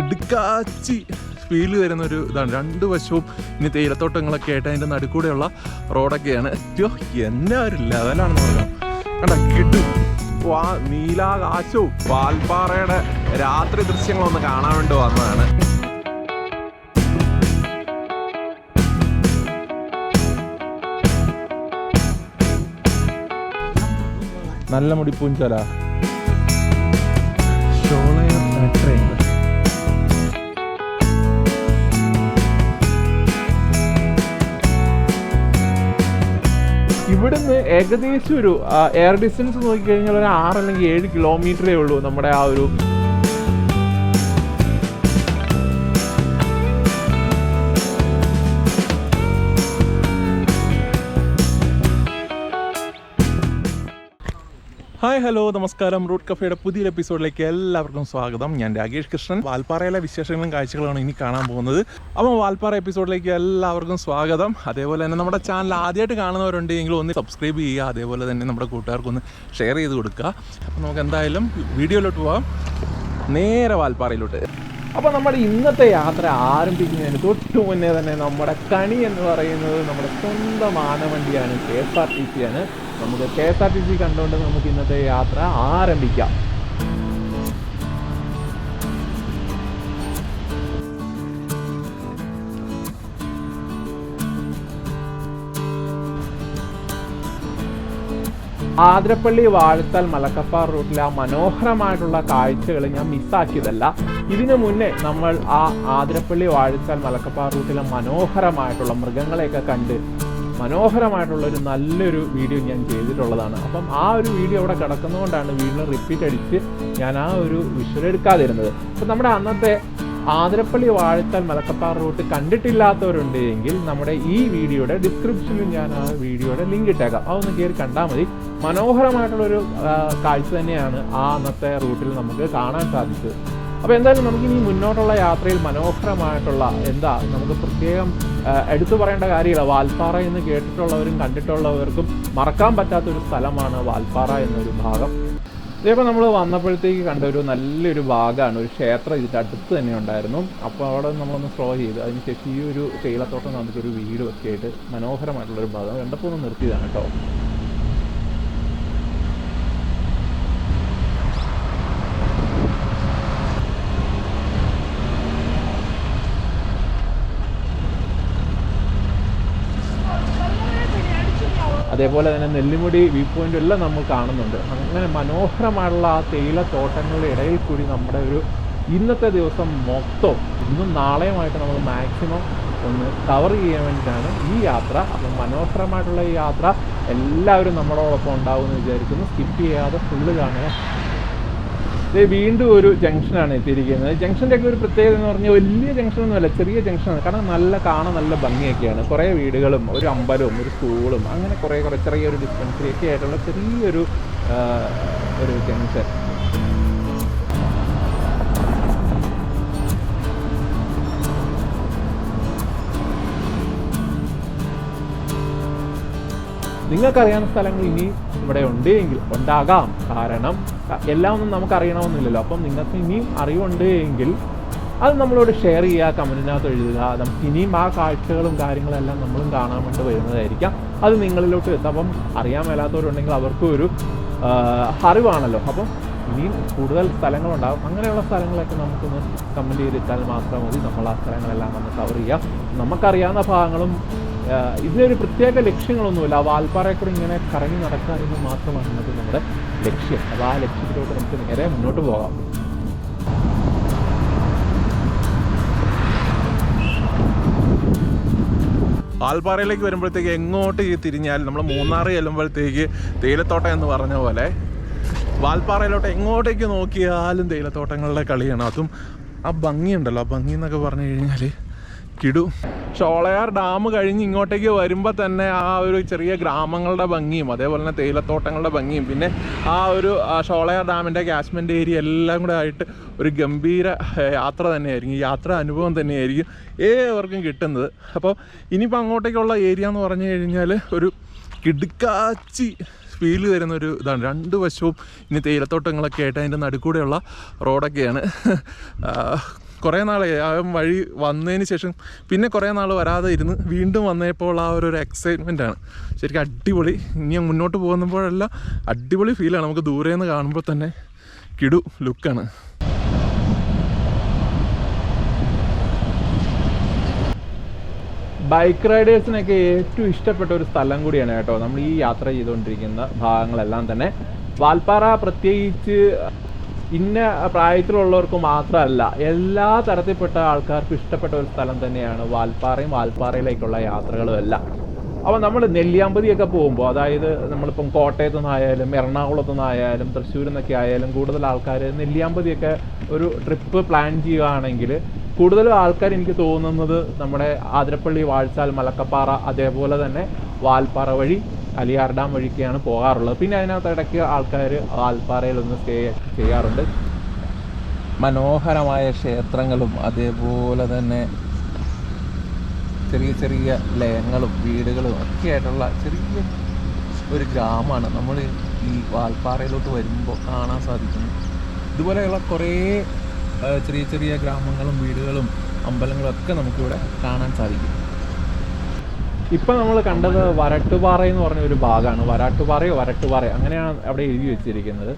കിടുക്കാച്ചി ഫീൽ വരുന്ന ഒരു ഇതാണ്. രണ്ട് വശവും ഇനി തേയിലത്തോട്ടങ്ങളൊക്കെ ആയിട്ട് അതിന്റെ നടുക്കൂടെയുള്ള റോഡൊക്കെയാണ്. അയ്യോ എന്നാ ഒരു ലെവലാണെന്ന് പറയാം കണ്ട കിട്ടും വാ നീലാകാശവും പാൽപ്പാറയുടെ രാത്രി ദൃശ്യങ്ങളൊന്ന് കാണാൻ വേണ്ടി വന്നതാണ്. നല്ല മുടിപ്പൂഞ്ചല ഇവിടുന്ന് ഏകദേശം ഒരു എയർ ഡിസ്റ്റൻസ് നോക്കിക്കഴിഞ്ഞാൽ ഒരു ആറ് അല്ലെങ്കിൽ ഏഴ് കിലോമീറ്ററേ ഉള്ളൂ നമ്മുടെ ആ ഒരു ഹായ് ഹലോ നമസ്കാരം. റൂട്ട് കഫേയുടെ പുതിയൊരു എപ്പിസോഡിലേക്ക് എല്ലാവർക്കും സ്വാഗതം. ഞാൻ രാകേഷ് കൃഷ്ണൻ. വാൽപ്പാറയിലെ വിശേഷങ്ങളും കാഴ്ചകളാണ് ഇനി കാണാൻ പോകുന്നത്. അപ്പോൾ വാൽപ്പാറ എപ്പിസോഡിലേക്ക് എല്ലാവർക്കും സ്വാഗതം. അതേപോലെ തന്നെ നമ്മുടെ ചാനൽ ആദ്യമായിട്ട് കാണുന്നവരുണ്ടെങ്കിൽ ഒന്ന് സബ്സ്ക്രൈബ് ചെയ്യുക. അതേപോലെ തന്നെ നമ്മുടെ കൂട്ടുകാർക്കൊന്ന് ഷെയർ ചെയ്ത് കൊടുക്കുക. അപ്പോൾ നമുക്ക് എന്തായാലും വീഡിയോയിലോട്ട് പോവാം. നേരെ വാൽപ്പാറയിലോട്ട്. അപ്പോൾ നമ്മുടെ ഇന്നത്തെ യാത്ര ആരംഭിക്കുന്നതിന് തൊട്ട് മുന്നേ തന്നെ നമ്മുടെ കണി എന്ന് പറയുന്നത് നമ്മുടെ സ്വന്തം ആനവണ്ടിയാണ് കെ എസ് ആർ ടി സിയാണ് നമുക്ക് K S R T C കണ്ടുകൊണ്ട് നമുക്ക് ഇന്നത്തെ യാത്ര ആരംഭിക്കാം. ആതിരപ്പള്ളി വാഴത്താൽ മലക്കപ്പാർ റൂട്ടിലെ ആ മനോഹരമായിട്ടുള്ള കാഴ്ചകൾ ഞാൻ മിസ്സാക്കിയതല്ല. ഇതിനു മുന്നേ നമ്മൾ ആ ആതിരപ്പള്ളി വാഴത്താൽ മലക്കപ്പാർ റൂട്ടിലെ മനോഹരമായിട്ടുള്ള മൃഗങ്ങളെയൊക്കെ കണ്ട് മനോഹരമായിട്ടുള്ള ഒരു നല്ലൊരു വീഡിയോ ഞാൻ ചെയ്തിട്ടുള്ളതാണ്. അപ്പം ആ ഒരു വീഡിയോ അവിടെ കിടക്കുന്നതുകൊണ്ടാണ് വീണ്ടും റിപ്പീറ്റ് അടിച്ച് ഞാൻ ആ ഒരു വിഷ്വൽ എടുക്കാതിരുന്നത്. അപ്പം നമ്മുടെ അന്നത്തെ ആതിരപ്പള്ളി വാഴത്താൽ മലക്കപ്പാറ റൂട്ട് കണ്ടിട്ടില്ലാത്തവരുണ്ട് എങ്കിൽ നമ്മുടെ ഈ വീഡിയോയുടെ ഡിസ്ക്രിപ്ഷനിൽ ഞാൻ ആ വീഡിയോയുടെ ലിങ്ക് ഇട്ടേക്കാം. അതൊന്ന് കയറി കണ്ടാൽ മതി. മനോഹരമായിട്ടുള്ളൊരു കാഴ്ച തന്നെയാണ് ആ അന്നത്തെ റൂട്ടിൽ നമുക്ക് കാണാൻ സാധിച്ചത്. അപ്പോൾ എന്തായാലും നമുക്ക് ഇനി മുന്നോട്ടുള്ള യാത്രയിൽ മനോഹരമായിട്ടുള്ള എന്താ നമുക്ക് പ്രത്യേകം എടുത്തു പറയേണ്ട കാര്യമില്ല. വാൽപ്പാറ എന്ന് കേട്ടിട്ടുള്ളവരും കണ്ടിട്ടുള്ളവർക്കും മറക്കാൻ പറ്റാത്തൊരു സ്ഥലമാണ് വാൽപ്പാറ എന്നൊരു ഭാഗം. ഇതേപോലെ നമ്മൾ വന്നപ്പോഴത്തേക്ക് കണ്ട ഒരു നല്ലൊരു ഭാഗമാണ്. ഒരു ക്ഷേത്രം ഇതിന്റെ അടുത്ത് തന്നെ ഉണ്ടായിരുന്നു. അപ്പോൾ അവിടെ നമ്മളൊന്ന് സ്ലോ ചെയ്ത് അതിനുശേഷം ഈ ഒരു തേയിലത്തോട്ടം നമുക്കൊരു വീട് ഒക്കെ ആയിട്ട് മനോഹരമായിട്ടുള്ളൊരു ഭാഗം. കണ്ടപ്പോൾ ഒന്ന് നിർത്തിയതാണ് കേട്ടോ. അതേപോലെ തന്നെ നെല്ലിമുടി വ്യൂ പോയിന്റ് എല്ലാം നമ്മൾ കാണുന്നുണ്ട്. അങ്ങനെ മനോഹരമായുള്ള ആ തേയിലത്തോട്ടങ്ങളുടെ ഇടയിൽ കൂടി നമ്മുടെ ഒരു ഇന്നത്തെ ദിവസം മൊത്തം ഇന്നും നാളെയുമായിട്ട് നമ്മൾ മാക്സിമം ഒന്ന് കവർ ചെയ്യാൻ വേണ്ടിയിട്ടാണ് ഈ യാത്ര. അപ്പം മനോഹരമായിട്ടുള്ള ഈ യാത്ര എല്ലാവരും നമ്മളോടൊപ്പം ഉണ്ടാവുമെന്ന് വിചാരിക്കുന്നു. സ്കിപ്പ് ചെയ്യാതെ ഫുള്ള് കാണുക. വീണ്ടും ഒരു ജംഗ്ഷനാണ് എത്തിയിരിക്കുന്നത്. ജംഗ്ഷന്റെ ഒക്കെ ഒരു പ്രത്യേകത എന്ന് പറഞ്ഞാൽ വലിയ ജംഗ്ഷൻ ഒന്നുമല്ല ചെറിയ ജംഗ്ഷനാണ്. കാരണം നല്ല കാണാൻ നല്ല ഭംഗിയൊക്കെയാണ്. കുറേ വീടുകളും ഒരു അമ്പലവും ഒരു സ്കൂളും അങ്ങനെ കുറേ കുറേ ചെറിയൊരു ഡിസ്പെൻസറി ഒക്കെ ആയിട്ടുള്ള ചെറിയൊരു ഒരു ജംഗ്ഷൻ. നിങ്ങൾക്കറിയാവുന്ന സ്ഥലങ്ങൾ ഇനി ഇവിടെ ഉണ്ട് എങ്കിൽ ഉണ്ടാകാം. കാരണം എല്ലാം ഒന്നും നമുക്ക് അറിയണമെന്നില്ലല്ലോ അപ്പം നിങ്ങൾക്ക് ഇനിയും അറിവുണ്ട് എങ്കിൽ അത് നമ്മളോട് ഷെയർ ചെയ്യുക കമന്റിനകത്ത് എഴുതുക. നമുക്ക് ഇനിയും ആ കാഴ്ചകളും കാര്യങ്ങളെല്ലാം നമ്മളും കാണാൻ വേണ്ടി വരുന്നതായിരിക്കാം. അത് നിങ്ങളിലോട്ട് എത്താം. അപ്പം അറിയാൻ മേലാത്തവരുണ്ടെങ്കിൽ അവർക്കും ഒരു അറിവാണല്ലോ. അപ്പം ഇനിയും കൂടുതൽ സ്ഥലങ്ങളുണ്ടാകും അങ്ങനെയുള്ള സ്ഥലങ്ങളൊക്കെ നമുക്കൊന്ന് കമന്റ് ചെയ്തിട്ടാൽ മാത്രം മതി. നമ്മൾ ആ സ്ഥലങ്ങളെല്ലാം ഒന്ന് കവർ ചെയ്യാം. നമുക്കറിയാവുന്ന ഭാഗങ്ങളും ഇതിനൊരു പ്രത്യേക ലക്ഷ്യങ്ങളൊന്നുമില്ല. ആ വാൽപ്പാറയെക്കൂടെ ഇങ്ങനെ കറങ്ങി നടക്കുക എന്ന് മാത്രമാണ് നമുക്ക് നമ്മുടെ ലക്ഷ്യം. അപ്പോൾ ആ ലക്ഷ്യത്തിലോട്ട് നമുക്ക് നേരെ മുന്നോട്ട് പോകാം. ആൽപ്പാറയിലേക്ക് വരുമ്പോഴത്തേക്ക് എങ്ങോട്ട് ഈ തിരിഞ്ഞാൽ നമ്മൾ മൂന്നാർ ചെല്ലുമ്പോഴത്തേക്ക് തേയിലത്തോട്ടം എന്ന് പറഞ്ഞ പോലെ വാൽപ്പാറയിലോട്ട് എങ്ങോട്ടേക്ക് നോക്കിയാലും തേയിലത്തോട്ടങ്ങളുടെ കളിയാണ്. അതും ആ ഭംഗിയുണ്ടല്ലോ. ആ ഭംഗി എന്നൊക്കെ പറഞ്ഞു കഴിഞ്ഞാൽ കിടു. ഷോളയാർ ഡാം കഴിഞ്ഞ് ഇങ്ങോട്ടേക്ക് വരുമ്പോൾ തന്നെ ആ ഒരു ചെറിയ ഗ്രാമങ്ങളുടെ ഭംഗിയും അതേപോലെ തന്നെ തേയിലത്തോട്ടങ്ങളുടെ ഭംഗിയും പിന്നെ ആ ഒരു ഷോളയാർ ഡാമിന്റെ കാശ്മീർ ഏരിയ എല്ലാം കൂടെ ആയിട്ട് ഒരു ഗംഭീര യാത്ര തന്നെയായിരിക്കും. യാത്ര അനുഭവം തന്നെയായിരിക്കും ഏവർക്കും കിട്ടുന്നത്. അപ്പോൾ ഇനിയിപ്പോൾ അങ്ങോട്ടേക്കുള്ള ഏരിയ എന്ന് പറഞ്ഞു കഴിഞ്ഞാൽ ഒരു കിടുക്കാച്ചി ഫീൽ തരുന്ന ഒരു ഇതാണ്. രണ്ട് വശവും ഇനി തേയിലത്തോട്ടങ്ങളൊക്കെ ആയിട്ട് അതിന്റെ നടുക്കൂടെയുള്ള റോഡൊക്കെയാണ് കുറേ നാൾ ആ വഴി വന്നതിന് ശേഷം പിന്നെ കുറേ നാൾ വരാതെ ഇരുന്ന് വീണ്ടും വന്നപ്പോൾ ആ ഒരു എക്സൈറ്റ്മെന്റ് ആണ്. ശരിക്കും അടിപൊളി. ഇനി മുന്നോട്ട് പോകുമ്പോഴെല്ലാം അടിപൊളി ഫീലാണ് നമുക്ക് ദൂരെ നിന്ന് കാണുമ്പോൾ തന്നെ കിടു ലുക്കാണ് ബൈക്ക് റൈഡേഴ്സിനൊക്കെ ഏറ്റവും ഇഷ്ടപ്പെട്ട ഒരു സ്ഥലം കൂടിയാണ് കേട്ടോ. നമ്മൾ ഈ യാത്ര ചെയ്തുകൊണ്ടിരിക്കുന്ന ഭാഗങ്ങളെല്ലാം തന്നെ. വാൽപ്പാറ പ്രത്യേകിച്ച് ഇന്ന പ്രായത്തിലുള്ളവർക്ക് മാത്രമല്ല എല്ലാ തരത്തിൽപ്പെട്ട ആൾക്കാർക്കും ഇഷ്ടപ്പെട്ട ഒരു സ്ഥലം തന്നെയാണ് വാൽപ്പാറയും. വാൽപ്പാറയിലേക്കുള്ള യാത്രകളും എല്ലാം അപ്പോൾ നമ്മൾ നെല്ലിയാമ്പതിയൊക്കെ പോകുമ്പോൾ അതായത് നമ്മളിപ്പം കോട്ടയത്തു നിന്നായാലും എറണാകുളത്തു നിന്നായാലും തൃശ്ശൂരിൽ നിന്നൊക്കെ ആയാലും കൂടുതൽ ആൾക്കാർ നെല്ലിയാമ്പതിയൊക്കെ ഒരു ട്രിപ്പ് പ്ലാൻ ചെയ്യുകയാണെങ്കിൽ കൂടുതലും ആൾക്കാർ എനിക്ക് തോന്നുന്നത് നമ്മുടെ ആതിരപ്പള്ളി വാഴ്ചാൽ മലക്കപ്പാറ അതേപോലെ തന്നെ വാൽപ്പാറ വഴി അലിയാർ ഡാം വഴിക്കാണ് പോകാറുള്ളത്. പിന്നെ അതിനകത്ത് ഇടയ്ക്ക് ആൾക്കാർ വാൽപ്പാറയിൽ ഒന്ന് സ്റ്റേ ചെയ്യാറുണ്ട്. മനോഹരമായ ക്ഷേത്രങ്ങളും അതേപോലെ തന്നെ ചെറിയ ചെറിയ ലയങ്ങളും വീടുകളും ഒക്കെ ആയിട്ടുള്ള ചെറിയ ഒരു ഗ്രാമമാണ്. നമ്മൾ ഈ വാൽപ്പാറയിലോട്ട് വരുമ്പോൾ കാണാൻ സാധിക്കുന്നത് ഇതുപോലെയുള്ള കുറേ ചെറിയ ചെറിയ ഗ്രാമങ്ങളും വീടുകളും അമ്പലങ്ങളും ഒക്കെ നമുക്കിവിടെ കാണാൻ സാധിക്കും. ഇപ്പം നമ്മൾ കണ്ടത് വരട്ടുപാറ എന്ന് പറഞ്ഞ ഒരു ഭാഗമാണ്. വരാട്ടുപാറയോ വരട്ടുപാറ അങ്ങനെയാണ് അവിടെ എഴുതി വെച്ചിരിക്കുന്നത്.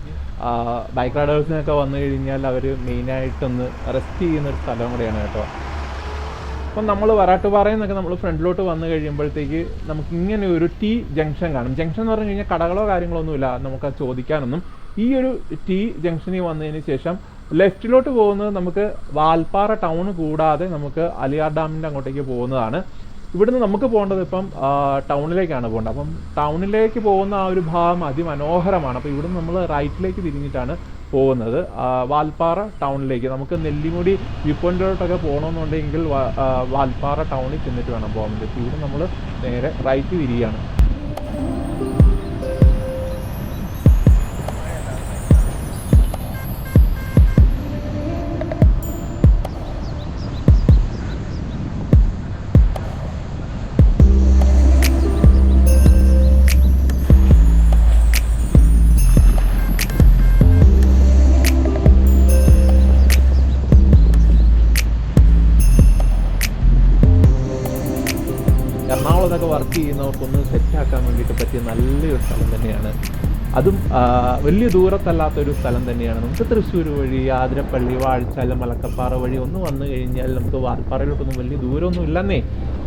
ബൈക്ക് റൈഡേഴ്സിനൊക്കെ വന്നു കഴിഞ്ഞാൽ അവർ മെയിനായിട്ടൊന്ന് റെസ്റ്റ് ചെയ്യുന്ന ഒരു സ്ഥലം കൂടെയാണ് കേട്ടോ. അപ്പം നമ്മൾ വരാട്ടുപാറയിൽ നിന്നൊക്കെ നമ്മൾ ഫ്രണ്ടിലോട്ട് വന്നു കഴിയുമ്പോഴത്തേക്ക് നമുക്ക് ഇങ്ങനെ ഒരു ടി ജംഗ്ഷൻ കാണും. ജംഗ്ഷൻ എന്ന് പറഞ്ഞു കഴിഞ്ഞാൽ കടകളോ കാര്യങ്ങളോ ഒന്നുമില്ല നമുക്ക് ചോദിക്കാനൊന്നും. ഈ ഒരു ടി ജംഗ്ഷനിൽ വന്നതിന് ശേഷം ലെഫ്റ്റിലോട്ട് പോകുന്നത് നമുക്ക് വാൽപ്പാറ ടൗൺ കൂടാതെ നമുക്ക് അലിയാർ ഡാമിന്റെ അങ്ങോട്ടേക്ക് പോകുന്നതാണ്. ഇവിടുന്ന് നമുക്ക് പോകേണ്ടത് ഇപ്പം ടൗണിലേക്കാണ് പോകേണ്ടത്. അപ്പം ടൗണിലേക്ക് പോകുന്ന ആ ഒരു ഭാഗം അതിമനോഹരമാണ്. അപ്പോൾ ഇവിടുന്ന് നമ്മൾ റൈറ്റിലേക്ക് തിരിഞ്ഞിട്ടാണ് പോകുന്നത്. വാൽപ്പാറ ടൗണിലേക്ക്. നമുക്ക് നെല്ലിമുടി വ്യൂ പോയിന്റിലോട്ടൊക്കെ പോകണമെന്നുണ്ടെങ്കിൽ വാൽപ്പാറ ടൗണിൽ ചെന്നിട്ട് വേണം പോകാൻ വേണ്ടി. ഇവിടെ നമ്മൾ നേരെ റൈറ്റ് തിരിയാണ്. വലിയ ദൂരത്തല്ലാത്തൊരു സ്ഥലം തന്നെയാണ്. നമുക്ക് തൃശ്ശൂർ വഴി ആതിരപ്പള്ളി വാഴച്ചാൽ മലക്കപ്പാറ വഴി ഒന്ന് വന്നു കഴിഞ്ഞാൽ നമുക്ക് വാൽപ്പാറയിലോട്ടൊന്നും വലിയ ദൂരമൊന്നും ഇല്ലെന്നേ.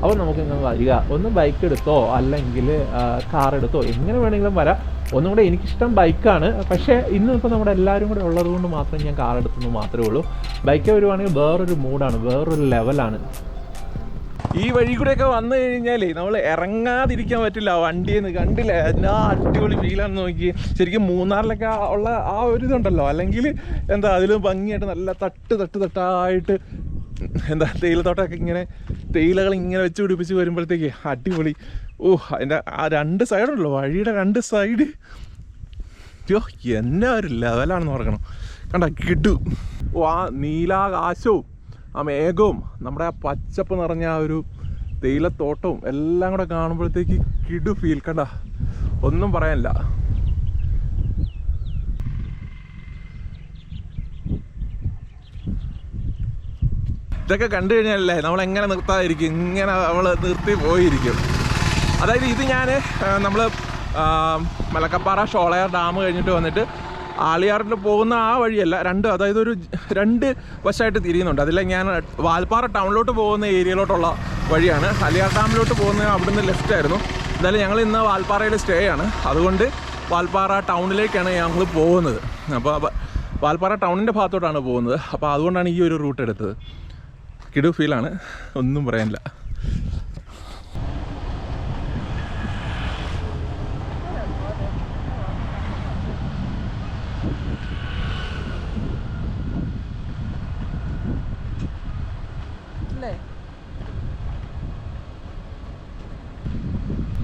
അപ്പോൾ നമുക്ക് ഇങ്ങനെ വരിക. ഒന്ന് ബൈക്ക് എടുത്തോ അല്ലെങ്കിൽ കാർ എടുത്തോ എങ്ങനെ വേണമെങ്കിലും വരാം. ഒന്നും കൂടെ എനിക്കിഷ്ടം ബൈക്കാണ് പക്ഷേ ഇന്ന് ഇപ്പോൾ നമ്മുടെ എല്ലാവരും കൂടെ ഉള്ളത് കൊണ്ട് മാത്രം ഞാൻ കാർ എടുത്തെന്ന് മാത്രമേ ഉള്ളൂ. ബൈക്ക് വരുവാണെങ്കിൽ വേറൊരു മൂഡാണ് വേറൊരു ലെവലാണ് ഈ വഴി കൂടെയൊക്കെ വന്നു കഴിഞ്ഞാലേ നമ്മൾ ഇറങ്ങാതിരിക്കാൻ പറ്റില്ല വണ്ടിയെന്ന്. കണ്ടില്ലേ? എന്നാ അടിപൊളി ഫീലാണെന്ന് നോക്കി. ശരിക്കും മൂന്നാറിലൊക്കെ ഉള്ള ആ ഒരു ഇതുണ്ടല്ലോ അല്ലെങ്കിൽ എന്താ അതിലും ഭംഗിയായിട്ട് നല്ല തട്ട് തട്ട് തട്ടായിട്ട് എന്താ തേയിലത്തോട്ടൊക്കെ ഇങ്ങനെ തേയിലകൾ ഇങ്ങനെ വെച്ച് പിടിപ്പിച്ച് വരുമ്പോഴത്തേക്ക് അടിപൊളി. ഓ അതിന്റെ ആ രണ്ട് സൈഡുണ്ടല്ലോ വഴിയുടെ രണ്ട് സൈഡ് അയ്യോ എന്നാ ഒരു ലെവലാണെന്ന് പറയണം കണ്ട കിട്ടു ഓ ആ നീലാകാശവും. ആ മേഘവും നമ്മുടെ ആ പച്ചപ്പ് നിറഞ്ഞ ആ ഒരു തേയിലത്തോട്ടവും എല്ലാം കൂടെ കാണുമ്പോഴത്തേക്ക് കിടു ഫീൽ കണ്ട ഒന്നും പറയാനില്ല. ഇതൊക്കെ കണ്ടു കഴിഞ്ഞാലല്ലേ നമ്മൾ എങ്ങനെ നിർത്താതിരിക്കും? ഇങ്ങനെ നമ്മൾ നിർത്തി പോയിരിക്കും. അതായത് ഇത് ഞാൻ നമ്മൾ മലക്കപ്പാറ ഷോളയാർ ഡാം കഴിഞ്ഞിട്ട് വന്നിട്ട് ആളിയാറിൽ പോകുന്ന ആ വഴിയല്ല രണ്ട് അതായത് ഒരു രണ്ട് വശമായിട്ട് തിരിയുന്നുണ്ട്. അതിൽ ഞാൻ വാൽപ്പാറ ടൗണിലോട്ട് പോകുന്ന ഏരിയയിലോട്ടുള്ള വഴിയാണ്. അലിയാർ ഡാമിലോട്ട് പോകുന്ന അവിടുന്ന് ലെഫ്റ്റ് ആയിരുന്നു. എന്തായാലും ഞങ്ങൾ ഇന്ന് വാൽപ്പാറയിൽ സ്റ്റേ ആണ്. അതുകൊണ്ട് വാൽപ്പാറ ടൗണിലേക്കാണ് ഞങ്ങൾ പോകുന്നത്. അപ്പോൾ വാൽപ്പാറ ടൗണിന്റെ ഭാഗത്തോട്ടാണ് പോകുന്നത്. അപ്പോൾ അതുകൊണ്ടാണ് ഈ ഒരു റൂട്ട് എടുത്തത്. കിടു ഫീലാണ് ഒന്നും പറയാനില്ല.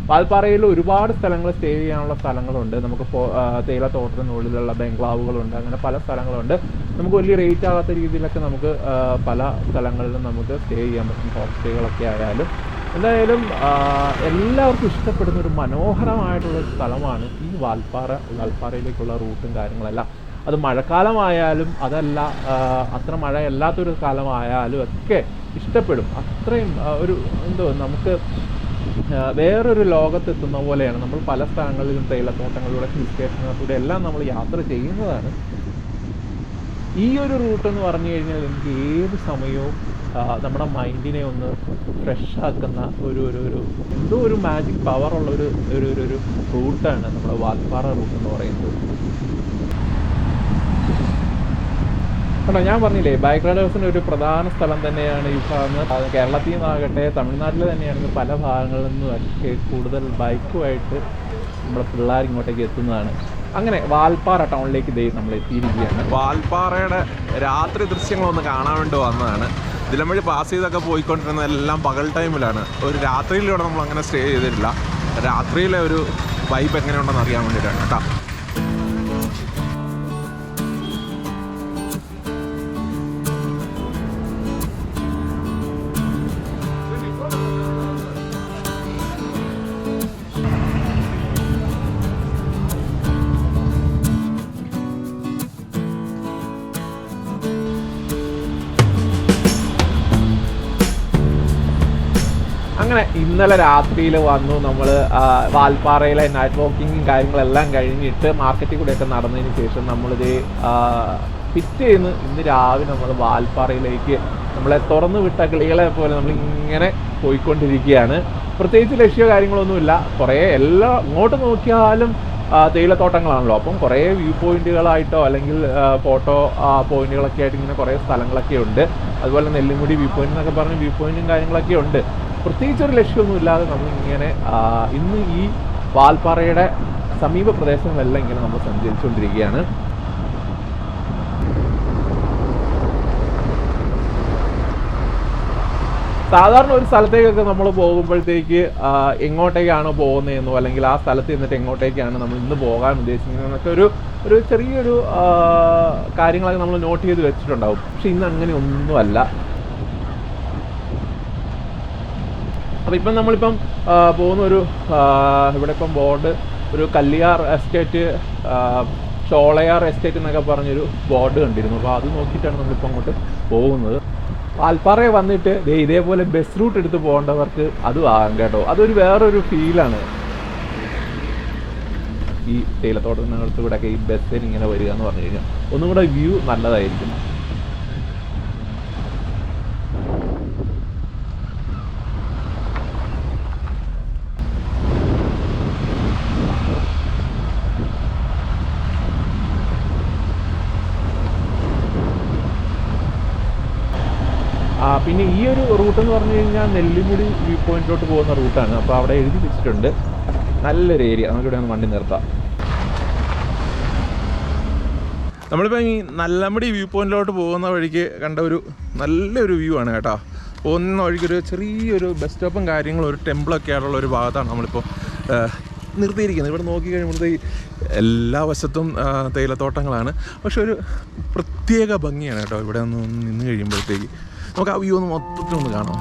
വാൽപ്പാറയിൽ ഒരുപാട് സ്ഥലങ്ങൾ സ്റ്റേ ചെയ്യാനുള്ള സ്ഥലങ്ങളുണ്ട്. നമുക്ക് തേയിലത്തോട്ടത്തിനുള്ളിലുള്ള ബംഗ്ലാവുകളുണ്ട്. അങ്ങനെ പല സ്ഥലങ്ങളുണ്ട്. നമുക്ക് വലിയ റേറ്റ് ആകാത്ത രീതിയിലൊക്കെ നമുക്ക് പല സ്ഥലങ്ങളിലും നമുക്ക് സ്റ്റേ ചെയ്യാൻ പറ്റും. ഹോം സ്റ്റേകളൊക്കെ ആയാലും. എന്തായാലും എല്ലാവർക്കും ഇഷ്ടപ്പെടുന്ന ഒരു മനോഹരമായിട്ടുള്ള ഒരു സ്ഥലമാണ് ഈ വാൽപ്പാറ വാൽപ്പാറയിലേക്കുള്ള റൂട്ടും കാര്യങ്ങളെല്ലാം. അത് മഴക്കാലമായാലും അതല്ല അത്ര മഴയല്ലാത്തൊരു കാലമായാലും ഒക്കെ ഇഷ്ടപ്പെടും. അത്രയും ഒരു എന്തോ നമുക്ക് വേറൊരു ലോകത്തെത്തുന്ന പോലെയാണ്. നമ്മൾ പല സ്ഥലങ്ങളിലും തേയിലത്തോട്ടങ്ങളിലൂടെ ഹിൽ സ്റ്റേഷനുകളിലൂടെ എല്ലാം നമ്മൾ യാത്ര ചെയ്യുന്നതാണ്. ഈ ഒരു റൂട്ട് എന്ന് പറഞ്ഞു കഴിഞ്ഞാൽ എനിക്ക് ഏത് സമയവും നമ്മുടെ മൈൻഡിനെ ഒന്ന് ഫ്രഷ് ആക്കുന്ന ഒരു ഒരു ഒരു എന്തോ ഒരു മാജിക് ഒരു ഒരു ഒരു ഒരു റൂട്ടാണ് നമ്മുടെ വാൽപ്പാറ റൂട്ട് എന്ന് പറയുന്നത്. കണ്ടോ ഞാൻ പറഞ്ഞില്ലേ ബൈക്ക് റൈഡേഴ്സിന് ഒരു പ്രധാന സ്ഥലം തന്നെയാണ് ഈ ഭാഗങ്ങൾ കേരളത്തിൽ നിന്നാകട്ടെ തമിഴ്നാട്ടിൽ തന്നെയാണെങ്കിൽ പല ഭാഗങ്ങളിൽ നിന്നും ഒക്കെ കൂടുതൽ ബൈക്കുമായിട്ട് നമ്മുടെ പിള്ളേർ ഇങ്ങോട്ടേക്ക് എത്തുന്നതാണ്. അങ്ങനെ വാൽപ്പാറ ടൗണിലേക്ക് ദേ നമ്മൾ എത്തിയിരിക്കുകയാണ്. വാൽപ്പാറയുടെ രാത്രി ദൃശ്യങ്ങളൊന്ന് കാണാൻ വേണ്ടി വന്നതാണ്. ഇതിലും വഴി പാസ് ചെയ്തൊക്കെ പോയിക്കൊണ്ടിരുന്നത് എല്ലാം പകൽ ടൈമിലാണ് ഒരു രാത്രിയിലൂടെ നമ്മൾ അങ്ങനെ സ്റ്റേ ചെയ്തിട്ടില്ല. രാത്രിയിലെ ഒരു വൈബ് എങ്ങനെയുണ്ടെന്ന് അറിയാൻ വേണ്ടിയിട്ടാണ് കേട്ടോ. അങ്ങനെ ഇന്നലെ രാത്രിയിൽ വന്നു നമ്മൾ വാൽപ്പാറയിലെ നൈറ്റ് വാക്കിങ്ങും കാര്യങ്ങളെല്ലാം കഴിഞ്ഞിട്ട് മാർക്കറ്റിൽ കൂടെയൊക്കെ നടന്നതിന് ശേഷം നമ്മളിത് പിറ്റേന്ന് ഇന്ന് രാവിലെ നമ്മൾ വാൽപ്പാറയിലേക്ക് നമ്മളെ തുറന്നു വിട്ട കിളികളെ പോലെ നമ്മൾ ഇങ്ങനെ പോയിക്കൊണ്ടിരിക്കുകയാണ്. പ്രത്യേകിച്ച് ലക്ഷ്യ കാര്യങ്ങളൊന്നുമില്ല. കുറേ എല്ലാം ഇങ്ങോട്ട് നോക്കിയാലും തേയിലത്തോട്ടങ്ങളാണല്ലോ. അപ്പം കുറേ വ്യൂ പോയിന്റുകളായിട്ടോ അല്ലെങ്കിൽ ഫോട്ടോ പോയിന്റുകളൊക്കെ ആയിട്ട് ഇങ്ങനെ കുറേ സ്ഥലങ്ങളൊക്കെ ഉണ്ട്. അതുപോലെ നെല്ലിമുടി വ്യൂ പോയിന്റ് എന്നൊക്കെ പറഞ്ഞ് വ്യൂ പോയിന്റും കാര്യങ്ങളൊക്കെ ഉണ്ട്. പ്രത്യേകിച്ച് ഒരു ലക്ഷ്യമൊന്നും ഇല്ലാതെ നമ്മൾ ഇങ്ങനെ ഇന്ന് ഈ വാൽപ്പാറയുടെ സമീപ പ്രദേശങ്ങളെല്ലാം ഇങ്ങനെ നമ്മൾ സഞ്ചരിച്ചുകൊണ്ടിരിക്കുകയാണ്. സാധാരണ ഒരു സ്ഥലത്തേക്കൊക്കെ നമ്മൾ പോകുമ്പോഴത്തേക്ക് എങ്ങോട്ടേക്കാണ് പോകുന്നതെന്നോ അല്ലെങ്കിൽ ആ സ്ഥലത്ത് നിന്നിട്ട് എങ്ങോട്ടേക്കാണ് നമ്മൾ ഇന്ന് പോകാൻ ഉദ്ദേശിക്കുന്നത് എന്നൊക്കെ ഒരു ഒരു ചെറിയൊരു കാര്യങ്ങളൊക്കെ നമ്മൾ നോട്ട് ചെയ്ത് വെച്ചിട്ടുണ്ടാവും. പക്ഷെ ഇന്ന് അങ്ങനെ ഒന്നുമല്ല. അപ്പോൾ ഇപ്പം നമ്മളിപ്പം പോകുന്ന ഒരു ഇവിടെ ഇപ്പം ബോർഡ് ഒരു കല്ലിയാർ എസ്റ്റേറ്റ് ചോളയാർ എസ്റ്റേറ്റ് എന്നൊക്കെ പറഞ്ഞൊരു ബോർഡ് കണ്ടിരുന്നു. അപ്പോൾ അത് നോക്കിയിട്ടാണ് നമ്മളിപ്പോൾ അങ്ങോട്ട് പോകുന്നത്. പാൽപ്പാറ വന്നിട്ട് ഇതേപോലെ ബസ് റൂട്ട് എടുത്ത് പോകേണ്ടവർക്ക് അതും ആകാം കേട്ടോ. അതൊരു വേറൊരു ഫീലാണ് ഈ ഒക്കെ ഈ ബസ്സിൽ ഇങ്ങനെ വരിക എന്ന് പറഞ്ഞു കഴിഞ്ഞാൽ ഒന്നും കൂടെ വ്യൂ നല്ലതായിരിക്കും ആ, പിന്നെ ഈ ഒരു റൂട്ട് എന്ന് പറഞ്ഞു കഴിഞ്ഞാൽ നെല്ലിമുടി വ്യൂ പോയിന്റിലോട്ട് പോകുന്ന റൂട്ടാണ് അപ്പോൾ അവിടെ എഴുതി വെച്ചിട്ടുണ്ട്. നല്ലൊരു ഏരിയ നമുക്കിവിടെ ഒന്ന് വണ്ടി നിർത്താം. നമ്മളിപ്പോൾ ഈ നല്ലമുടി വ്യൂ പോയിന്റിലോട്ട് പോകുന്ന വഴിക്ക് കണ്ട ഒരു നല്ലൊരു വ്യൂ ആണ് കേട്ടോ. പോകുന്ന വഴിക്ക് ഒരു ചെറിയൊരു ബസ് സ്റ്റോപ്പും കാര്യങ്ങളും ഒരു ടെമ്പിളൊക്കെ ആയിട്ടുള്ള ഒരു ഭാഗത്താണ് നമ്മളിപ്പോൾ നിർത്തിയിരിക്കുന്നത്. ഇവിടെ നോക്കി കഴിയുമ്പോഴത്തേക്ക് എല്ലാ വശത്തും തേയിലത്തോട്ടങ്ങളാണ്. പക്ഷെ ഒരു പ്രത്യേക ഭംഗിയാണ് കേട്ടോ ഇവിടെ ഒന്ന് നിന്ന് കഴിയുമ്പോഴത്തേക്ക്. നമുക്ക് ആ വ്യൂ ഒന്ന് മൊത്തത്തിൽ ഒന്ന് കാണാം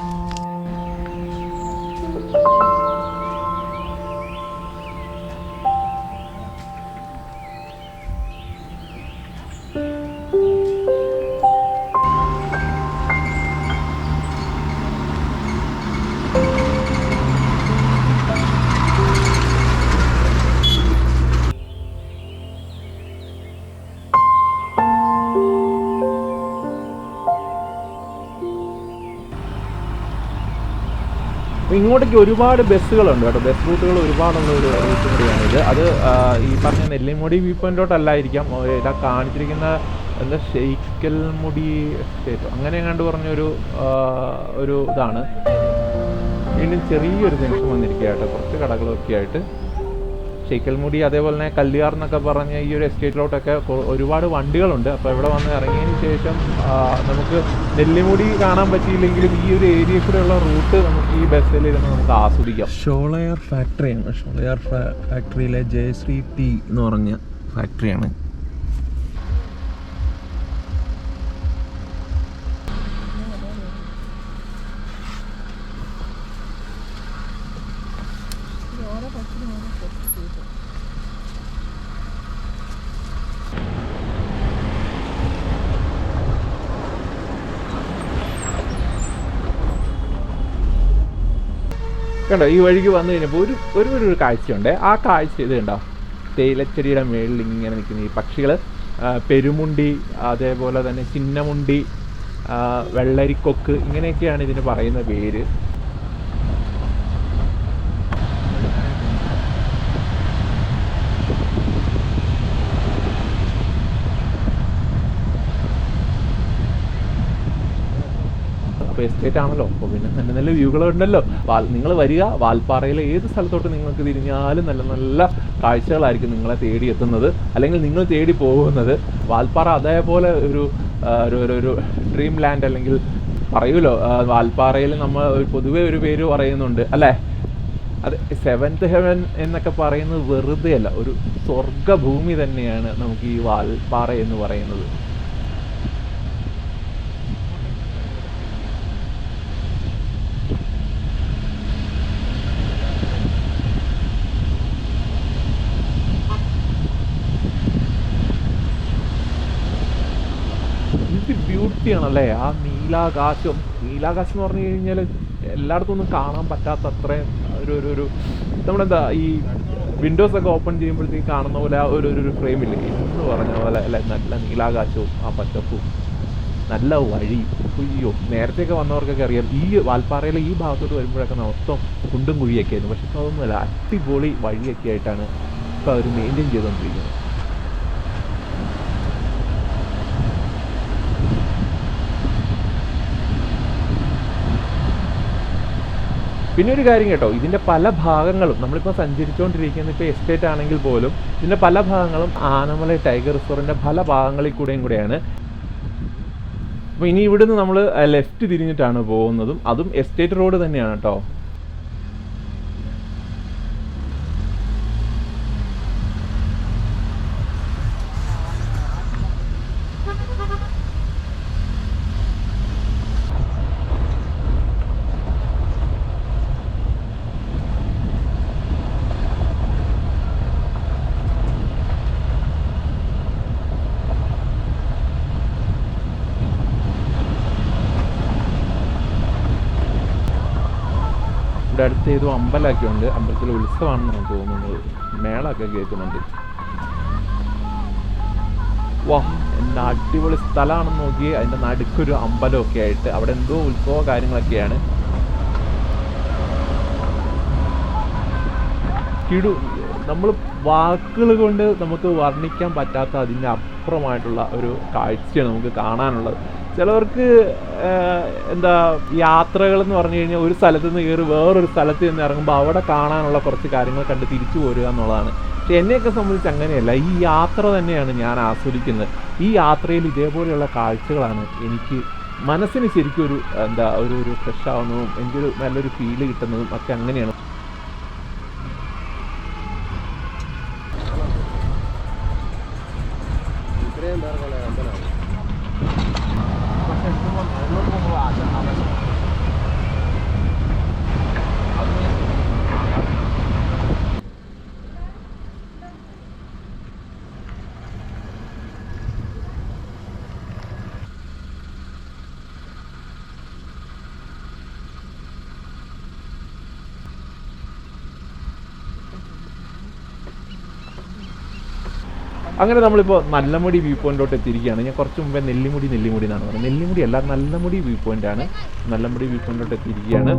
അപ്പോൾ ഇങ്ങോട്ടേക്ക് ഒരുപാട് ബസ്സുകളുണ്ട് കേട്ടോ. ബസ് റൂട്ടുകൾ ഒരുപാടുള്ള ഒരു റൂട്ട് കൂടിയാണ് ഇത്. അത് ഈ പറഞ്ഞ നെല്ലിമുടി വ്യൂ പോയിന്റിലോട്ടല്ലായിരിക്കാം ഇതാ കാണിച്ചിരിക്കുന്ന എന്താ ഷെയ്ക്കൽ മുടി എസ്റ്റേറ്റോ അങ്ങനെ എങ്ങാണ്ട് പറഞ്ഞൊരു ഒരു ഇതാണ്. വീണ്ടും ചെറിയൊരു ജംഗ്ഷൻ വന്നിരിക്കുക കേട്ടോ. കുറച്ച് കടകളൊക്കെ ആയിട്ട്. ഷെയ്ക്കൽമുടി അതേപോലെ തന്നെ കല്ലുകാർ എന്നൊക്കെ പറഞ്ഞ ഈ ഒരു എസ്റ്റേറ്റിലോട്ടൊക്കെ ഒരുപാട് വണ്ടികളുണ്ട്. അപ്പോൾ ഇവിടെ വന്ന് ഇറങ്ങിയതിന് ശേഷം നമുക്ക് നെല്ലിമുടി കാണാൻ പറ്റിയില്ലെങ്കിലും ഈ ഒരു ഏരിയ കൂടെയുള്ള റൂട്ട് നമുക്ക് ഈ ബസ്സിൽ ഇരുന്ന് നമുക്ക് ആസ്വദിക്കാം. ഷോളയാർ ഫാക്ടറിയാണ് ഷോളയാർ ഫാക്ടറിയിലെ ജയശ്രീ ടീ എന്ന് പറഞ്ഞ ഫാക്ടറിയാണ് കണ്ടോ ഈ വഴിക്ക് വന്നു കഴിഞ്ഞപ്പോൾ ഒരു ഒരു ഒരു കാഴ്ചയുണ്ട്. ആ കാഴ്ച ഇത് കണ്ടോ? തേയിലച്ചെടിയുടെ മേളിൽ ഇങ്ങനെ നിൽക്കുന്ന ഈ പക്ഷികൾ പെരുമുണ്ടി അതേപോലെ തന്നെ ചിന്നമുണ്ടി വെള്ളരിക്കൊക്ക് ഇങ്ങനെയൊക്കെയാണ് ഇതിന് പറയുന്ന പേര്. അപ്പോൾ എസ്റ്റേറ്റ് ആണല്ലോ. അപ്പോൾ പിന്നെ നല്ല നല്ല വ്യൂകളുണ്ടല്ലോ. വാൽ നിങ്ങൾ വരിക വാൽപ്പാറയിലെ ഏത് സ്ഥലത്തോട്ട് നിങ്ങൾക്ക് തിരിഞ്ഞാലും നല്ല നല്ല കാഴ്ചകളായിരിക്കും നിങ്ങളെ തേടി എത്തുന്നത്. അല്ലെങ്കിൽ നിങ്ങൾ തേടി പോകുന്നത്. വാൽപ്പാറ അതേപോലെ ഒരു ഒരു ഒരു- ഡ്രീം ലാൻഡ് അല്ലെങ്കിൽ പറയൂലോ വാൽപ്പാറയിൽ നമ്മൾ പൊതുവേ ഒരു പേര് പറയുന്നുണ്ട്. അല്ലേ? അത് സെവൻത് ഹെവൻ എന്നൊക്കെ പറയുന്നത് വെറുതെയല്ല. ഒരു സ്വർഗഭൂമി തന്നെയാണ് നമുക്ക് ഈ വാൽപ്പാറ എന്ന് പറയുന്നത് ഇത് ബ്യൂട്ടിയാണല്ലേ ആ നീലാകാശം. നീലാകാശം എന്ന് പറഞ്ഞു കഴിഞ്ഞാൽ എല്ലായിടത്തും കാണാൻ പറ്റാത്ത അത്രയും ഒരു ഒരു ഒരു നമ്മളെന്താ ഈ വിൻഡോസ് ഒക്കെ ഓപ്പൺ ചെയ്യുമ്പോഴത്തേക്ക് കാണുന്ന പോലെ ആ ഒരു ഒരു- ഫ്രെയിം ഇല്ലേ? എന്ന് പറഞ്ഞ പോലെ അല്ലെ? നല്ല നീലാകാശവും ആ പച്ചപ്പും നല്ല വഴി. അയ്യോ നേരത്തെയൊക്കെ വന്നവർക്കൊക്കെ അറിയാം. ഈ വാൽപ്പാറയിലെ ഈ ഭാഗത്തോട്ട് വരുമ്പോഴൊക്കെ മൊത്തം കുണ്ടും കുഴിയൊക്കെ ആയിരുന്നു പക്ഷെ അതൊന്നുമല്ല. അടിപൊളി വഴിയൊക്കെ ആയിട്ടാണ് ഇപ്പോൾ അവർ മെയിന്റെയിൻ ചെയ്തുകൊണ്ടിരിക്കുന്നത്. പിന്നെ ഒരു കാര്യം കേട്ടോ ഇതിന്റെ പല ഭാഗങ്ങളും നമ്മളിപ്പോൾ സഞ്ചരിച്ചുകൊണ്ടിരിക്കുന്ന ഇപ്പോൾ എസ്റ്റേറ്റ് ആണെങ്കിൽ പോലും ഇതിന്റെ പല ഭാഗങ്ങളും ആനമല ടൈഗർ റിസോർട്ടിന്റെ പല ഭാഗങ്ങളിൽ കൂടെയും കൂടെയാണ്. അപ്പോൾ ഇനി ഇവിടുന്ന് നമ്മൾ ലെഫ്റ്റ് തിരിഞ്ഞിട്ടാണ് പോകുന്നതും അതും എസ്റ്റേറ്റ് റോഡ് തന്നെയാണ് കേട്ടോ. ഇവിടെ അടുത്ത് ഏതോ അമ്പലമൊക്കെ ഉണ്ട് അമ്പലത്തിൽ ഉത്സവമാണെന്നാണ് തോന്നുന്നത് മേളൊക്കെ കേൾക്കുന്നുണ്ട്. വാ എന്താ അടിപൊളി സ്ഥലമാണെന്ന് നോക്കി. അതിന്റെ നടുക്കൊരു അമ്പലമൊക്കെ ആയിട്ട്. അവിടെ എന്തോ ഉത്സവ കാര്യങ്ങളൊക്കെയാണ്. കിടു നമ്മൾ വാക്കുകൾ കൊണ്ട് നമുക്ക് വർണിക്കാൻ പറ്റാത്ത അതിന്റെ അപ്പുറമായിട്ടുള്ള ഒരു കാഴ്ചയാണ് നമുക്ക് കാണാനുള്ളത്. ചിലവർക്ക് എന്താ യാത്രകൾ എന്ന് പറഞ്ഞു കഴിഞ്ഞാൽ ഒരു സ്ഥലത്ത് നിന്ന് കയറി വേറൊരു സ്ഥലത്ത് നിന്ന് ഇറങ്ങുമ്പോൾ അവിടെ കാണാനുള്ള കുറച്ച് കാര്യങ്ങൾ കണ്ട് തിരിച്ചു പോരുക എന്നുള്ളതാണ്. പക്ഷെ എന്നെയൊക്കെ സംബന്ധിച്ച് അങ്ങനെയല്ല. ഈ യാത്ര തന്നെയാണ് ഞാൻ ആസ്വദിക്കുന്നത്. ഈ യാത്രയിൽ ഇതേപോലെയുള്ള കാഴ്ചകളാണ് എനിക്ക് മനസ്സിന് ശരിക്കും ഒരു എന്താ ഒരു ഒരു ഫ്രഷ് ആവുന്നതും എനിക്കൊരു നല്ലൊരു ഫീൽ കിട്ടുന്നതും ഒക്കെ അങ്ങനെയാണ്. അങ്ങനെ നമ്മളിപ്പോൾ നല്ലമുടി വ്യൂ പോയിന്റിലോട്ട് എത്തിയിരിക്കുകയാണ്. ഞാൻ കുറച്ച് മുമ്പേ നെല്ലിമുടി നെല്ലിമുടി എന്നാണ് പറയുന്നത് നെല്ലിമുടി അല്ല നല്ലമുടി വ്യൂ പോയിന്റ് ആണ്. നല്ലമുടി വ്യൂ പോയിന്റിലോട്ട് എത്തിയിരിക്കുകയാണ്.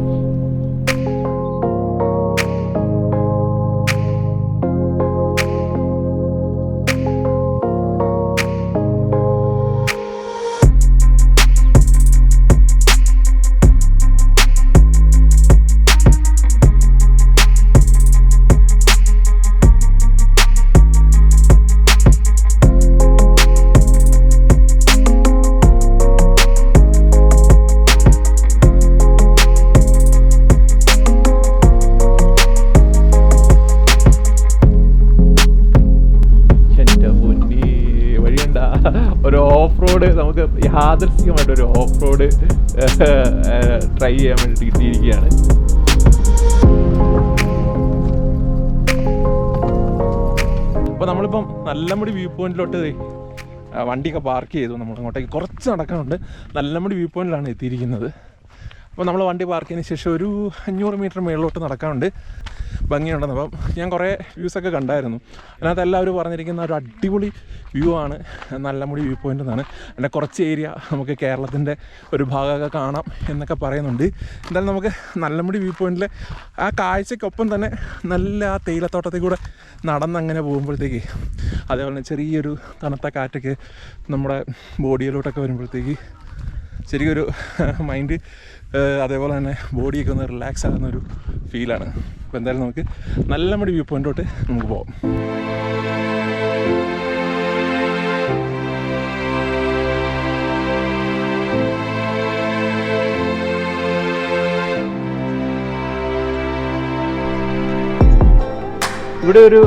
പോയിന്റിലോട്ട് വണ്ടിയൊക്കെ പാർക്ക് ചെയ്തു നമ്മൾ അങ്ങോട്ടേക്ക്. കുറച്ച് നടക്കാനുണ്ട്. നല്ല നമ്മുടെ വ്യൂ പോയിന്റിലാണ് എത്തിയിരിക്കുന്നത്. അപ്പോൾ നമ്മൾ വണ്ടി പാർക്ക് ചെയ്തതിന് ശേഷം ഒരു അഞ്ഞൂറ് മീറ്റർ മുകളിലോട്ട് നടക്കാനുണ്ട്. ഭംഗിയുണ്ടെന്ന്. അപ്പം ഞാൻ കുറേ വ്യൂസൊക്കെ കണ്ടായിരുന്നു. അതിനകത്ത് എല്ലാവരും പറഞ്ഞിരിക്കുന്ന ഒരു അടിപൊളി വ്യൂ ആണ്. നല്ലമുടി വ്യൂ പോയിന്റ് എന്നാണ്. അതിന്റെ കുറച്ച് ഏരിയ നമുക്ക് കേരളത്തിന്റെ ഒരു ഭാഗമൊക്കെ കാണാം എന്നൊക്കെ പറയുന്നുണ്ട്. എന്തായാലും നമുക്ക് നല്ലമുടി വ്യൂ പോയിന്റിൽ ആ കാഴ്ചയ്ക്കൊപ്പം തന്നെ നല്ല ആ തേയിലത്തോട്ടത്തിൽ കൂടെ നടന്നങ്ങനെ പോകുമ്പോഴത്തേക്ക് അതേപോലെ തന്നെ ചെറിയൊരു തണുത്ത കാറ്റൊക്കെ നമ്മുടെ ബോഡിയിലോട്ടൊക്കെ വരുമ്പോഴത്തേക്ക് ശരിക്കൊരു മൈൻഡ് അതേപോലെ തന്നെ ബോഡിയൊക്കെ ഒന്ന് റിലാക്സ് ആകുന്ന ഒരു ഫീലാണ് അപ്പോൾ എന്തായാലും നമുക്ക് നല്ല മടി വ്യൂ പോയിന്റോട്ട് നമുക്ക് പോകാം ഇവിടെ ഒരു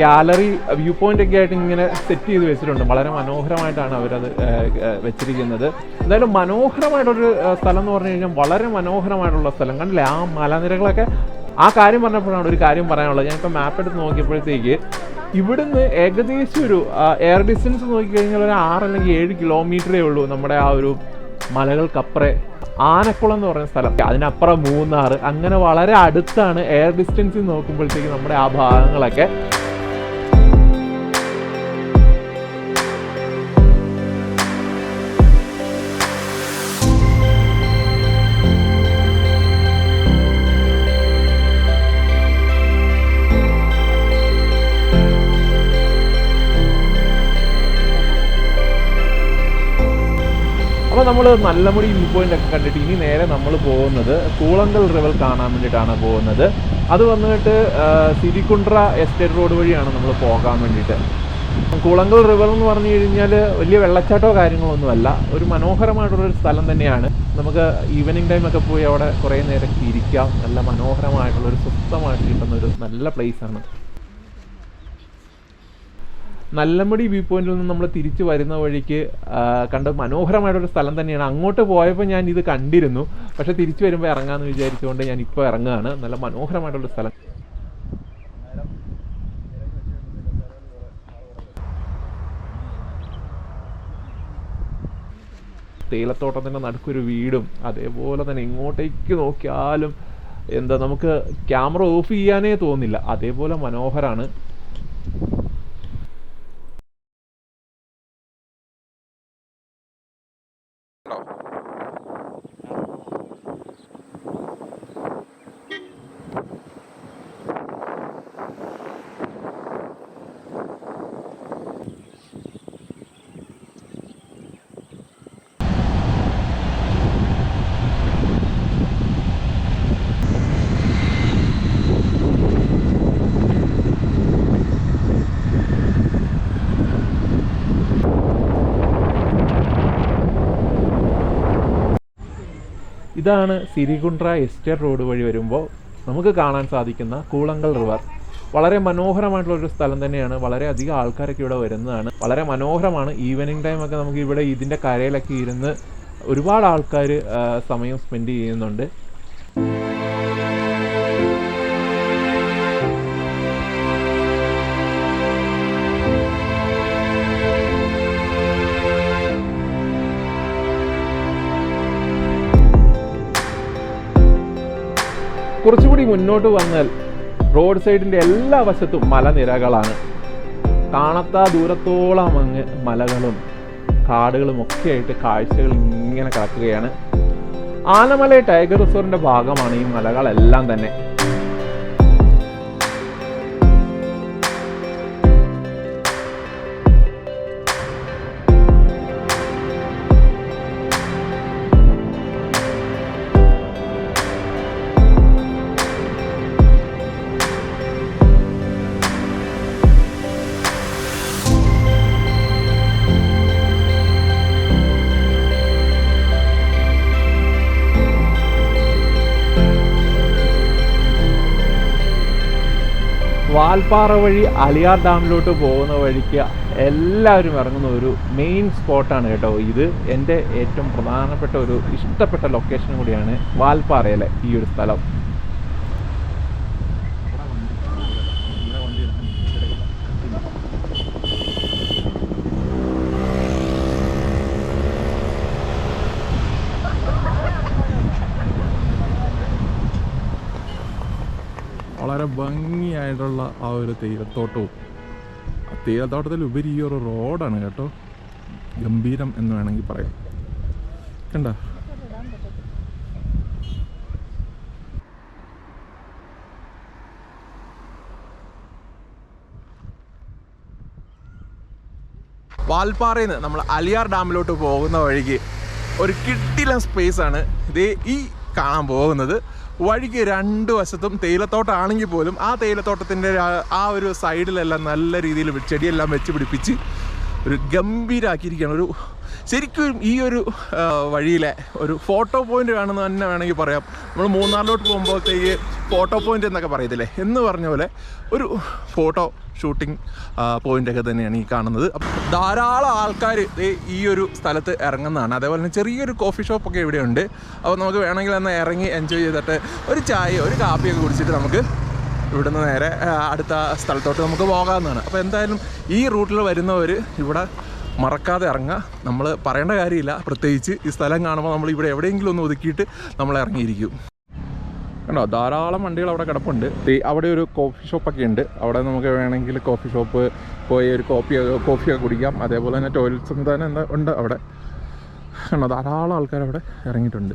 ഗാലറി വ്യൂ പോയിന്റ് ഒക്കെ ആയിട്ട് ഇങ്ങനെ സെറ്റ് ചെയ്ത് വെച്ചിട്ടുണ്ട്. വളരെ മനോഹരമായിട്ടാണ് അവരത് വെച്ചിരിക്കുന്നത്. എന്തായാലും മനോഹരമായിട്ടൊരു സ്ഥലം എന്ന് പറഞ്ഞു കഴിഞ്ഞാൽ വളരെ മനോഹരമായിട്ടുള്ള സ്ഥലം. കണ്ടില്ലേ? ആ മലനിരകളൊക്കെ ആ കാര്യം പറഞ്ഞപ്പോഴാണ് ഒരു കാര്യം പറയാനുള്ളത്. ഞാനിപ്പോൾ മാപ്പ് എടുത്ത് നോക്കിയപ്പോഴത്തേക്ക് ഇവിടുന്ന് ഏകദേശം ഒരു എയർ ഡിസ്റ്റൻസ് നോക്കിക്കഴിഞ്ഞാൽ ഒരു ആറ് അല്ലെങ്കിൽ ഏഴ് കിലോമീറ്ററേ ഉള്ളൂ നമ്മുടെ ആ ഒരു മലകൾക്കപ്പുറേ. ആനക്കുളം എന്ന് പറയുന്ന സ്ഥലം. അതിനപ്പുറം മൂന്നാർ. അങ്ങനെ വളരെ അടുത്താണ് എയർ ഡിസ്റ്റൻസിൽ നോക്കുമ്പോഴത്തേക്ക് നമ്മുടെ ആ ഭാഗങ്ങളൊക്കെ. അപ്പോൾ നമ്മൾ നല്ലമുടി വ്യൂ പോയിന്റ് ഒക്കെ കണ്ടിട്ട് ഇനി നേരെ നമ്മൾ പോകുന്നത് കൂളങ്കൽ റിവർ കാണാൻ വേണ്ടിയിട്ടാണ് പോകുന്നത്. അത് വന്നിട്ട് സിരിക്കുണ്ട്ര എസ്റ്റേറ്റ് റോഡ് വഴിയാണ് നമ്മൾ പോകാൻ വേണ്ടിയിട്ട്. കൂളങ്കൽ റിവർ എന്ന് പറഞ്ഞു കഴിഞ്ഞാൽ വലിയ വെള്ളച്ചാട്ടമോ കാര്യങ്ങളൊന്നുമല്ല. ഒരു മനോഹരമായിട്ടുള്ളൊരു സ്ഥലം തന്നെയാണ്. നമുക്ക് ഈവനിങ് ടൈമൊക്കെ പോയി അവിടെ കുറേ നേരം ഇരിക്കാം. നല്ല മനോഹരമായിട്ടുള്ളൊരു സ്വസ്ഥമായിട്ട് കിട്ടുന്ന ഒരു നല്ല പ്ലേസാണ് നല്ലമടി വ്യൂ പോയിന്റിൽ നിന്ന് നമ്മൾ തിരിച്ചു വരുന്ന വഴിക്ക് കണ്ട മനോഹരമായിട്ടൊരു സ്ഥലം തന്നെയാണ്. അങ്ങോട്ട് പോയപ്പോൾ ഞാൻ ഇത് കണ്ടിരുന്നു. പക്ഷെ തിരിച്ചു വരുമ്പോൾ ഇറങ്ങാമെന്ന് വിചാരിച്ചുകൊണ്ട് ഞാൻ ഇപ്പോൾ ഇറങ്ങുകയാണ്. നല്ല മനോഹരമായിട്ടുള്ള സ്ഥലം. തേയിലത്തോട്ടത്തിന്റെ നടുക്കൊരു വീടും അതേപോലെ തന്നെ ഇങ്ങോട്ടേക്ക് നോക്കിയാലും എന്താ നമുക്ക് ക്യാമറ ഓഫ് ചെയ്യാനേ തോന്നില്ല. അതേപോലെ മനോഹരമാണ് Ciao. ഇതാണ് സിരികുണ്ട്ര എസ്റ്റേറ്റ് റോഡ് വഴി വരുമ്പോൾ നമുക്ക് കാണാൻ സാധിക്കുന്ന കൂളങ്കൽ റിവർ. വളരെ മനോഹരമായിട്ടുള്ള ഒരു സ്ഥലം തന്നെയാണ്. വളരെ അധികം ആൾക്കാരൊക്കെ ഇവിടെ വരുന്നതാണ്. വളരെ മനോഹരമാണ്. ഈവനിങ് ടൈം ഒക്കെ നമുക്ക് ഇവിടെ ഇതിന്റെ കരയിലൊക്കെ ഇരുന്ന് ഒരുപാട് ആൾക്കാർ സമയം സ്പെൻഡ് ചെയ്യുന്നുണ്ട്. കുറച്ചുകൂടി മുന്നോട്ട് വന്നാൽ റോഡ് സൈഡിന്റെ എല്ലാ വശത്തും മലനിരകളാണ് കാണാത്ത ദൂരത്തോളം അങ്ങ് മലകളും കാടുകളും ഒക്കെ ആയിട്ട് കാഴ്ചകൾ ഇങ്ങനെ കിടക്കുകയാണ്. ആനമല ടൈഗർ റിസോർട്ടിന്റെ ഭാഗമാണ് ഈ മലകളെല്ലാം തന്നെ. വാൽപ്പാറ വഴി അലിയാർ ഡാമിലോട്ട് പോകുന്ന വഴിക്ക് എല്ലാവരും ഇറങ്ങുന്ന ഒരു മെയിൻ സ്പോട്ടാണ് കേട്ടോ ഇത്. എന്റെ ഏറ്റവും പ്രധാനപ്പെട്ട ഒരു ഇഷ്ടപ്പെട്ട ലൊക്കേഷൻ കൂടിയാണ് വാൽപ്പാറയിലെ ഈ ഒരു സ്ഥലം. ഭംഗിയായിട്ടുള്ള ആ ഒരു തീരത്തോട്ടവും. ഉപരി ഈ ഒരു റോഡാണ് കേട്ടോ. ഗംഭീരം എന്ന് വേണമെങ്കിൽ പറയാം. കണ്ട? വാൽപ്പാറയിൽ നിന്ന് നമ്മൾ അലിയാർ ഡാമിലോട്ട് പോകുന്ന വഴിക്ക് ഒരു കിട്ടില സ്പേസ് ആണ് ഇതേ ഈ കാണാൻ പോകുന്നത്. വഴിക്ക് രണ്ട് വശത്തും തേയിലത്തോട്ടമാണെങ്കിൽ പോലും ആ തേയിലത്തോട്ടത്തിന്റെ ആ- ഒരു സൈഡിലെല്ലാം നല്ല രീതിയിൽ ചെടിയെല്ലാം വെച്ച് പിടിപ്പിച്ച് ഒരു ഗംഭീരാക്കിയിരിക്കുകയാണ്. ഒരു ശരിക്കും ഈ ഒരു വഴിയിലെ ഒരു ഫോട്ടോ പോയിന്റ് വേണമെന്ന് തന്നെ വേണമെങ്കിൽ പറയാം. നമ്മൾ മൂന്നാറിലോട്ട് പോകുമ്പോഴത്തേക്ക് ഫോട്ടോ പോയിന്റ് എന്നൊക്കെ പറയത്തില്ലേ? എന്ന് പറഞ്ഞ പോലെ ഒരു ഫോട്ടോ ഷൂട്ടിംഗ് പോയിന്റ് ഒക്കെ തന്നെയാണ് ഈ കാണുന്നത്. ധാരാളം ആൾക്കാർ ഈ ഒരു സ്ഥലത്ത് ഇറങ്ങുന്നതാണ്. അതേപോലെ തന്നെ ചെറിയൊരു കോഫി ഷോപ്പൊക്കെ ഇവിടെയുണ്ട്. അപ്പോൾ നമുക്ക് വേണമെങ്കിൽ ഒന്ന് ഇറങ്ങി എൻജോയ് ചെയ്തിട്ട് ഒരു ചായ ഒരു കാപ്പിയൊക്കെ കുടിച്ചിട്ട് നമുക്ക് ഇവിടുന്ന് നേരെ അടുത്ത സ്ഥലത്തോട്ട് നമുക്ക് പോകാവുന്നതാണ്. അപ്പോൾ എന്തായാലും ഈ റൂട്ടിൽ വരുന്നവർ ഇവിടെ മറക്കാതെ ഇറങ്ങുക. നമ്മൾ പറയേണ്ട കാര്യമില്ല. പ്രത്യേകിച്ച് ഈ സ്ഥലം കാണുമ്പോൾ നമ്മൾ ഇവിടെ എവിടെയെങ്കിലും ഒന്ന് ഒതുക്കിയിട്ട് നമ്മൾ ഇറങ്ങിയിരിക്കും. കണ്ടോ? ധാരാളം വണ്ടികൾ അവിടെ കിടപ്പുണ്ട്. അവിടെ ഒരു കോഫി ഷോപ്പൊക്കെ ഉണ്ട്. അവിടെ നമുക്ക് വേണമെങ്കിൽ കോഫി ഷോപ്പ് പോയി ഒരു കോഫി കോഫിയൊക്കെ കുടിക്കാം. അതേപോലെ തന്നെ ടോയ്ലറ്റ് സംവിധാനം എന്താ ഉണ്ട് അവിടെ. കണ്ടോ? ധാരാളം ആൾക്കാർ അവിടെ ഇറങ്ങിയിട്ടുണ്ട്.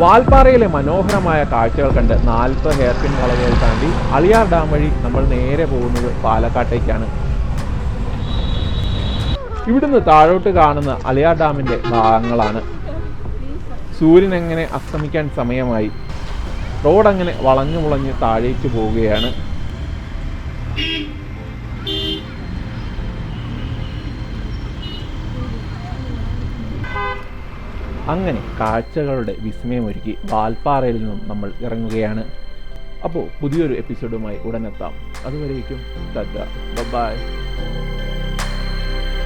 വാൽപ്പാറയിലെ മനോഹരമായ കാഴ്ചകൾ കണ്ട് നാൽപ്പത് ഹെയർപിൻ വളവുകൾ താണ്ടി അളിയാർ ഡാം വഴി നമ്മൾ നേരെ പോകുന്നത് പാലക്കാട്ടേക്കാണ്. ഇവിടുന്ന് താഴോട്ട് കാണുന്ന അളിയാർ ഡാമിന്റെ ഭാഗങ്ങളാണ്. സൂര്യൻ എങ്ങനെ അസ്തമിക്കാൻ സമയമായി? റോഡ് അങ്ങനെ വളഞ്ഞു മുളഞ്ഞ് താഴേക്ക് പോവുകയാണ്. അങ്ങനെ കാഴ്ചകളുടെ വിസ്മയമൊരുക്കി വാൽപ്പാറയിൽ നിന്നും നമ്മൾ ഇറങ്ങുകയാണ്. അപ്പോൾ പുതിയൊരു എപ്പിസോഡുമായി ഉടനെത്താം. അതുവരേക്കും ബൈ